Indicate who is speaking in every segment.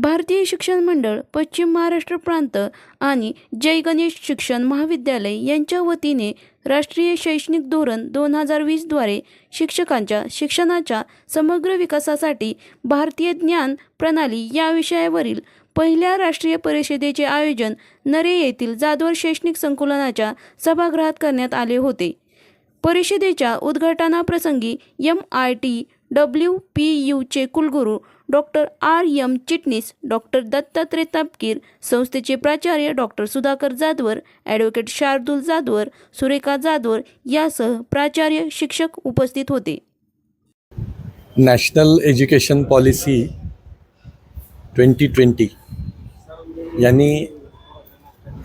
Speaker 1: भारतीय शिक्षण मंडळ पश्चिम महाराष्ट्र प्रांत आणि जय गणेश शिक्षण महाविद्यालय यांच्या वतीने राष्ट्रीय शैक्षणिक धोरण दोन हजार वीसद्वारे शिक्षकांच्या शिक्षणाच्या समग्र विकासासाठी भारतीय ज्ञान प्रणाली या विषयावरील पहिल्या राष्ट्रीय परिषदेचे आयोजन नरे येथील जाधवर शैक्षणिक संकुलनाच्या सभागृहात करण्यात आले होते. परिषदेच्या उद्घाटनाप्रसंगी M I T W P यूचे कुलगुरू doctor R M Chitnis doctor Dattatray Tapkir संस्थेचे प्राचार्य डॉक्टर सुधाकर जाधवर ॲडव्होकेट शार्दूल जाधवर सुरेखा जाधवर यासह प्राचार्य शिक्षक उपस्थित होते.
Speaker 2: National Education Policy twenty twenty यांनी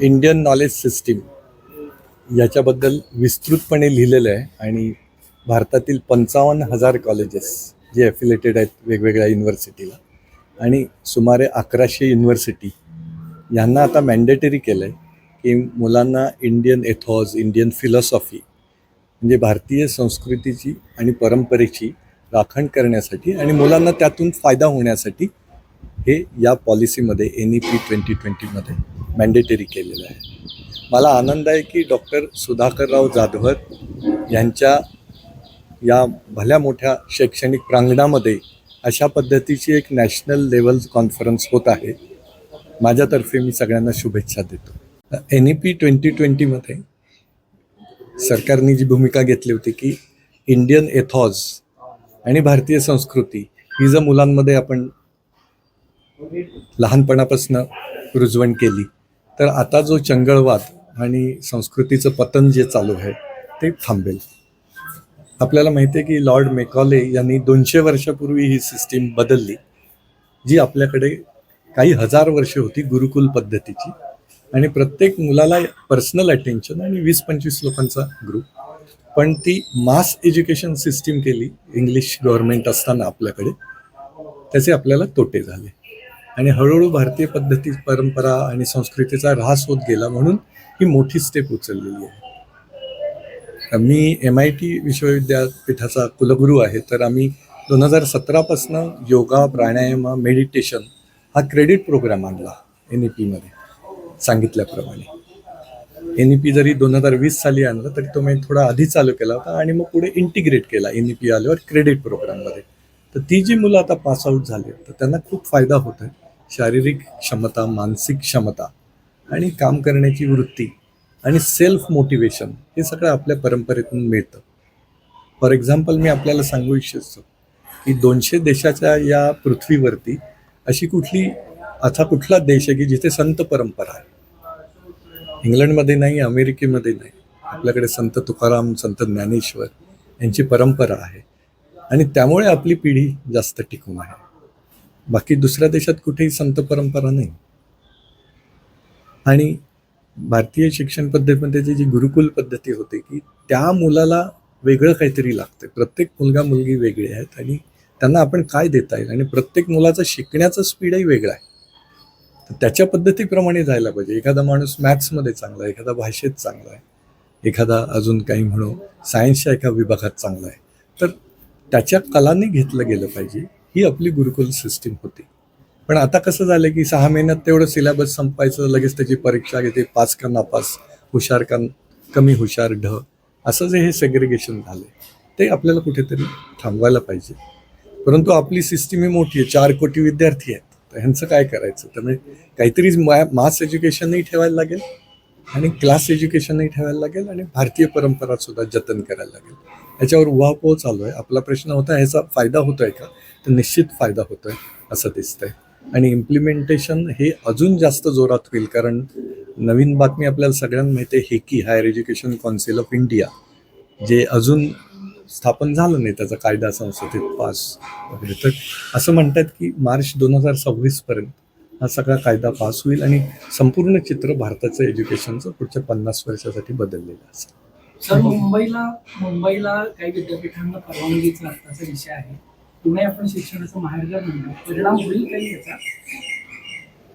Speaker 2: इंडियन नॉलेज सिस्टीम याच्याबद्दल विस्तृतपणे लिहिलेलं आहे आणि भारतातील पंचावन्न हजार कॉलेजेस जे ॲफिलेटेड आहेत वेगवेगळ्या युनिव्हर्सिटीला आणि सुमारे अकराशे युनिव्हर्सिटी यांना आता मॅन्डेटरी केलं आहे की मुलांना इंडियन एथॉज इंडियन फिलॉसॉफी म्हणजे भारतीय संस्कृतीची आणि परंपरेची राखण करण्यासाठी आणि मुलांना त्यातून फायदा होण्यासाठी हे या पॉलिसीमध्ये एन ई पी ट्वेंटी ट्वेंटीमध्ये मॅन्डेटरी केलेलं आहे. मला आनंद आहे की डॉक्टर सुधाकरराव जाधवर यांच्या या भल्या मोठ्या शैक्षणिक प्रांगणामध्ये अशा पद्धतीची एक नॅशनल लेवल कॉन्फरन्स होत आहे. माझ्यातर्फे मी सगळ्यांना शुभेच्छा देतो. एन ई पी ट्वेंटी ट्वेंटीमध्ये सरकारने जी भूमिका घेतली होती की इंडियन एथॉज आणि भारतीय संस्कृती ही जर मुलांमध्ये आपण लहानपणापासून रुजवण केली तर आता जो चंगळवाद आणि संस्कृतीचं पतन जे चालू आहे ते थांबेल. आपल्याला माहिती आहे की लॉर्ड मेकॉले यांनी दोनशे वर्षापूर्वी ही सिस्टीम बदलली जी आपल्याकडे काही हजार वर्ष होती गुरुकुल पद्धतीची. आणि प्रत्येक मुलाला पर्सनल अटेन्शन आणि वीस पंचवीस लोकांचा ग्रुप पण ती मास एज्युकेशन सिस्टीम केली इंग्लिश गव्हर्नमेंट असताना आपल्याकडे त्याचे आपल्याला तोटे झाले. आणि हळूहळू भारतीय पद्धती परंपरा आणि संस्कृतीचा ऱ्हास होत गेला म्हणून ही मोठी स्टेप उचललेली आहे. मी एम आय टी विश्वविद्यापीठाचा कुलगुरू आहे तर आम्ही दोन हजार सतरापासनं योगा प्राणायाम मेडिटेशन हा क्रेडिट प्रोग्राम आणला एन ई पीमध्ये सांगितल्याप्रमाणे. एन ई पी जरी दोन हजार वीस साली आणला तरी तो मी थोडा आधी चालू केला होता आणि मग पुढे इंटिग्रेट केला एन ई पी आल्यावर क्रेडिट प्रोग्राममध्ये तर ती जी मुलं आता पास आऊट झाली तर त्यांना खूप फायदा होत आहे शारीरिक क्षमता मानसिक क्षमता आणि काम करण्याची वृत्ती आणि सेल्फ मोटिवेशन हे सगळं आपल्या परंपरेतून मिळतं. फॉर एक्झाम्पल मी आपल्याला सांगू इच्छितो की दोनशे देशाच्या या पृथ्वीवरती अशी कुठली असा कुठला देश आहे की जिथे संत परंपरा आहे? इंग्लंडमध्ये नाही अमेरिकेमध्ये नाही. आपल्याकडे संत तुकाराम संत ज्ञानेश्वर यांची परंपरा आहे. आणि त्यामुळे आपली पिढी जास्त टिकून आहे. बाकी दुसऱ्या देशात कुठेही संत परंपरा नाही. आणि भारतीय शिक्षण पद्धतीमध्ये जी जी गुरुकुल पद्धती होते की त्या मुलाला वेगळं काहीतरी लागतं प्रत्येक मुलगा मुलगी वेगळी आहेत आणि त्यांना आपण काय देता येईल? आणि प्रत्येक मुलाचा शिकण्याचा स्पीडही वेगळा आहे. तर त्याच्या पद्धतीप्रमाणे जायला पाहिजे. एखादा माणूस मॅथ्समध्ये चांगला आहे एखादा भाषेत चांगला आहे एखादा अजून काही म्हणू सायन्सच्या एका विभागात चांगला आहे. तर त्याच्या कलांनी घेतलं गेलं पाहिजे. ही आपली गुरुकुल सिस्टीम होती. पण आता कसं झालं की सहा महिन्यात तेवढं सिलेबस संपायचं लगेच त्याची परीक्षा घेते पास का नापास हुशार का कमी हुशार ढ असं जे हे सेग्रिगेशन झालं ते आपल्याला कुठेतरी थांबवायला पाहिजे. परंतु आपली सिस्टीम ही मोठी आहे चार कोटी विद्यार्थी आहेत तर ह्यांचं काय करायचं? त्यामुळे म्हणजे काहीतरी मास एज्युकेशनही ठेवायला लागेल आणि क्लास एज्युकेशनही ठेवायला लागेल आणि भारतीय परंपरा सुद्धा जतन करायला लागेल. याच्यावर उहापोह चालू आहे. आपला प्रश्न होता ह्याचा फायदा होतोय का? तर निश्चित फायदा होतोय असं दिसतंय. आणि इम्प्लिमेंटेशन हे अजून जास्त जोरात होईल. कारण नवीन बातमी आपल्याला सगळ्यांना माहिती आहे हेकी higher education council of India जे अजून स्थापन झालं नाही त्याचा कायदा संसदेत पास वगैरे. तर असं म्हणतात की मार्च दोन हजार सव्वीसपर्यंत हा सगळा कायदा पास होईल आणि संपूर्ण चित्र भारताचं एज्युकेशनचं पुढच्या पन्नास वर्षासाठी बदललेलं असेल.
Speaker 3: सर मुंबईला मुंबईला काही विद्यापीठांना परवानगीचा अर्थाचा विषय आहे. पुणे आपण शिक्षणाचं माहेरघर म्हणतो परिणाम होईल काही याचा?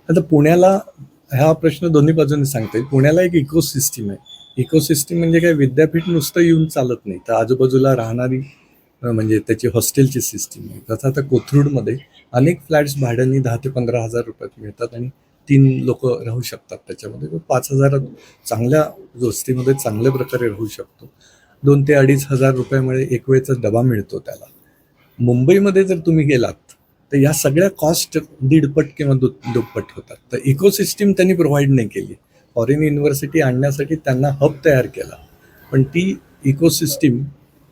Speaker 2: आता पुण्याला हा प्रश्न दोन्ही बाजूने सांगता येईल पुण्याला एक इकोसिस्टीम आहे. इकोसिस्टीम म्हणजे काय? विद्यापीठ नुसतं येऊन चालत नाही. तर आजूबाजूला राहणारी म्हणजे त्याची हॉस्टेलची सिस्टीम आहे. तसं आता कोथरूडमध्ये अनेक फ्लॅट्स भाड्याने दहा ते पंधरा हजार रुपयात मिळतात आणि तीन लोक राहू शकतात त्याच्यामध्ये. पाच हजार चांगल्या वस्तीमध्ये चांगल्या प्रकारे राहू शकतो. दोन ते अडीच हजार रुपयामुळे एक वेळचा डबा मिळतो त्याला. मुंबईमध्ये जर तुम्ही गेलात तर या सगळ्या कॉस्ट दीडपट किंवा दु दुप्पट होतात. तर इकोसिस्टीम त्यांनी प्रोव्हाइड नाही केली. फॉरेन युनिव्हर्सिटी आणण्यासाठी त्यांना हब तयार केला. पण ती इकोसिस्टीम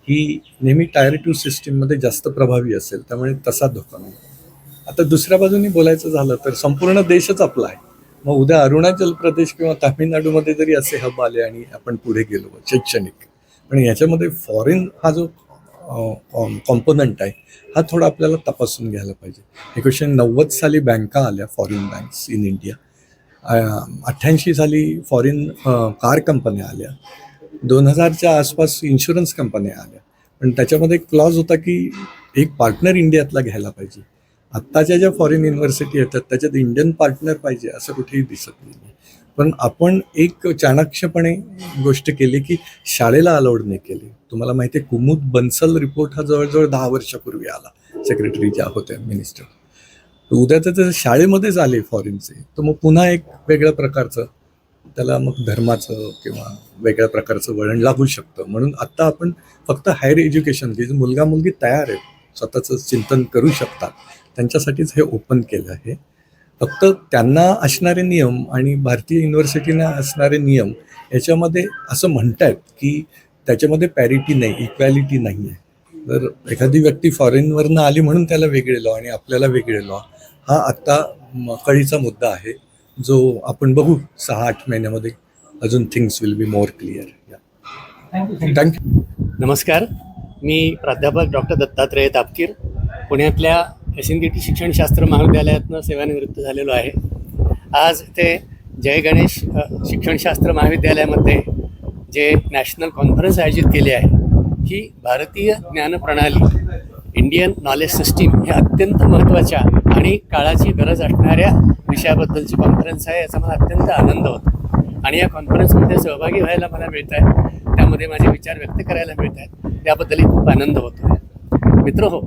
Speaker 2: ही नेहमी टायर टू सिस्टीममध्ये जास्त प्रभावी असेल त्यामुळे तसा धोका नाही. आता दुसऱ्या बाजूनी बोलायचं झालं तर संपूर्ण देशच आपला आहे. मग उद्या अरुणाचल प्रदेश किंवा तामिळनाडूमध्ये जरी असे हब आले आणि आपण पुढे गेलो शैक्षणिक. पण याच्यामध्ये फॉरेन हा जो कॉम्पोनंट आहे हा थोडा आपल्याला तपासून घ्यायला पाहिजे. एकोणीसशे नव्वद साली बँका आल्या फॉरेन बँक्स इन इंडिया अठ्ठ्याऐंशी साली फॉरेन कार कंपन्या आल्या. दोन हजारच्या आसपास इन्शुरन्स कंपन्या आल्या. पण त्याच्यामध्ये एक क्लॉज होता की एक पार्टनर इंडियातला घ्यायला पाहिजे. आत्ताच्या ज्या फॉरेन युनिव्हर्सिटी येतात त्याच्यात इंडियन पार्टनर पाहिजे असं कुठेही दिसत नाही पण आपण एक चाणाक्षपणे गोष्ट केली की शाळेला अलाउड नाही केली. तुम्हाला माहिती आहे कुमुद बन्सल रिपोर्ट हा जवळजवळ दहा वर्षापूर्वी आला सेक्रेटरी ज्या होत्या मिनिस्टर तर उद्या तर शाळेमध्येच आले फॉरेनचे तर मग पुन्हा एक वेगळ्या प्रकारचं त्याला मग धर्माचं किंवा वेगळ्या प्रकारचं वळण लागू शकतं. म्हणून आत्ता आपण फक्त हायर एज्युकेशन की मुलगा मुलगी तयार आहेत स्वतःचं चिंतन करू शकतात. त्यांच्यासाठीच हे ओपन केलं आहे. फक्त त्यांना असणारे नियम आणि भारतीय युनिव्हर्सिटीना असणारे नियम याच्यामध्ये असं म्हणतायत की त्याच्यामध्ये पॅरिटी नाही इक्वॅलिटी नाही आहे तर एखादी व्यक्ती फॉरेनवरनं आली म्हणून त्याला वेगळे लॉ आणि आपल्याला वेगळे लॉ हा आत्ता कळीचा मुद्दा आहे जो आपण बघू सहा आठ महिन्यामध्ये. अजून things will be more clear
Speaker 3: thank you
Speaker 2: thank you
Speaker 4: नमस्कार. मी प्राध्यापक डॉक्टर दत्तात्रय तापकीर पुण्यातल्या एस एन डी टी शिक्षणशास्त्र महाविद्यालयातनं सेवानिवृत्त झालेलो आहे. आज ते जय गणेश शिक्षणशास्त्र महाविद्यालयामध्ये जे नॅशनल कॉन्फरन्स आयोजित केली आहे ही भारतीय ज्ञानप्रणाली इंडियन नॉलेज सिस्टीम हे अत्यंत महत्त्वाच्या आणि काळाची गरज असणाऱ्या विषयाबद्दलची कॉन्फरन्स आहे याचा मला अत्यंत आनंद होतो. आणि या कॉन्फरन्समध्ये सहभागी व्हायला मला मिळत आहे त्यामध्ये माझे विचार व्यक्त करायला मिळत आहेत त्याबद्दलही खूप आनंद होतो आहे मित्र हो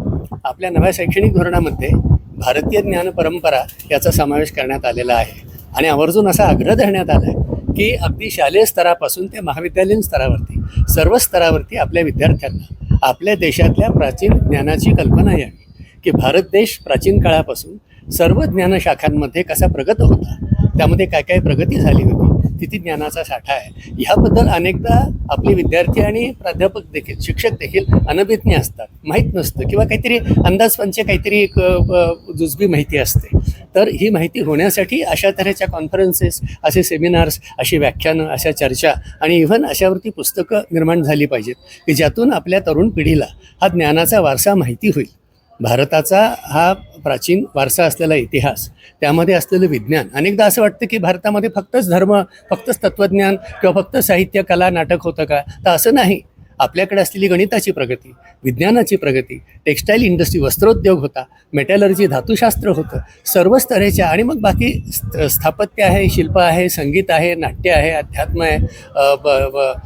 Speaker 4: आपल्या नव्या शैक्षणिक धोरणामध्ये भारतीय ज्ञान परंपरा याचा समावेश करण्यात आलेला आहे. आणि आवर्जून असा आग्रह धरण्यात आला आहे की अगदी शालेय स्तरापासून ते महाविद्यालयीन स्तरावरती सर्व स्तरावरती आपल्या विद्यार्थ्यांना आपल्या देशातल्या प्राचीन ज्ञानाची कल्पना यावी की भारत देश प्राचीन काळापासून सर्व ज्ञानशाखांमध्ये कसा प्रगत होता त्यामध्ये काय काय प्रगती झाली होती किती ज्ञानाचा साठा आहे. ह्याबद्दल अनेकदा आपले विद्यार्थी आणि प्राध्यापक देखील शिक्षक देखील अनभिज्ञ असतात. माहीत नसतं किंवा काहीतरी अंदाजपंच काहीतरी एक जुजबी माहिती असते. तर ही माहिती होण्यासाठी अशा तऱ्हेच्या कॉन्फरन्सेस असे सेमिनार्स अशी व्याख्यानं अशा चर्चा आणि इव्हन अशावरती पुस्तकं निर्माण झाली पाहिजेत की ज्यातून आपल्या तरुण पिढीला हा ज्ञानाचा वारसा माहिती होईल. भारताचा हा प्राचीन वारसा असलेला इतिहास त्यामध्ये असलेलं विज्ञान. अनेकदा असं वाटतं की भारतामध्ये फक्तच धर्म फक्तच तत्त्वज्ञान किंवा फक्त साहित्य कला नाटक होतं का? तर असं नाही. आपल्याकडे असलेली गणिताची प्रगती विज्ञानाची प्रगती टेक्स्टाईल इंडस्ट्री वस्त्रोद्योग होता मेटॅलर्जी धातुशास्त्र होतं. सर्वच तऱ्हेच्या आणि मग बाकी स्त- स्थापत्य आहे शिल्प आहे संगीत आहे नाट्य आहे अध्यात्म आहे ब-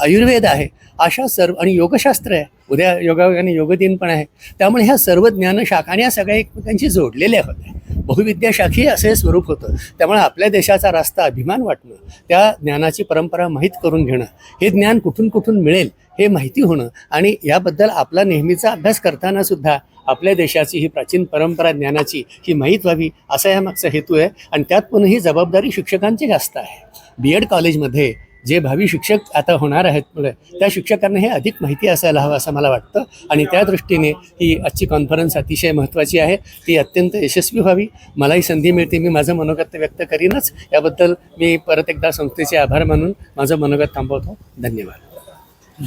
Speaker 4: आयुर्वेद आहे. अशा सर्व आणि योगशास्त्र आहे. उद्या योगायोगाने योगदिन पण आहे. त्यामुळे ह्या सर्व ज्ञानशाखा आणि या सगळ्या एकमेकांशी जोडलेल्या होत्या. बहुविद्याशाखी असे स्वरूप होतं. त्यामुळे आपल्या देशाचा रास्ता अभिमान वाटणं त्या ज्ञानाची परंपरा माहीत करून घेणं हे ज्ञान कुठून कुठून मिळेल हे माहिती होणं आणि याबद्दल आपला नेहमीचा अभ्यास करताना सुद्धा आपल्या देशाची ही प्राचीन परंपरा ज्ञानाची ही माहीत व्हावी असा या मागचा हेतू आहे. आणि त्यात पुन्हा ही जबाबदारी शिक्षकांची जास्त आहे. बी एड कॉलेजमध्ये जे भावी शिक्षक आता होणार आहेत मुलं त्या शिक्षकांना हे अधिक माहिती असायला हवं असं मला वाटतं. आणि त्या दृष्टीने ही आजची कॉन्फरन्स अतिशय महत्त्वाची आहे. ती अत्यंत यशस्वी व्हावी. मलाही संधी मिळते. मी माझं मनोगत व्यक्त करीनच. याबद्दल मी परत एकदा संस्थेचे आभार मानून माझं मनोगत थांबवतो. धन्यवाद.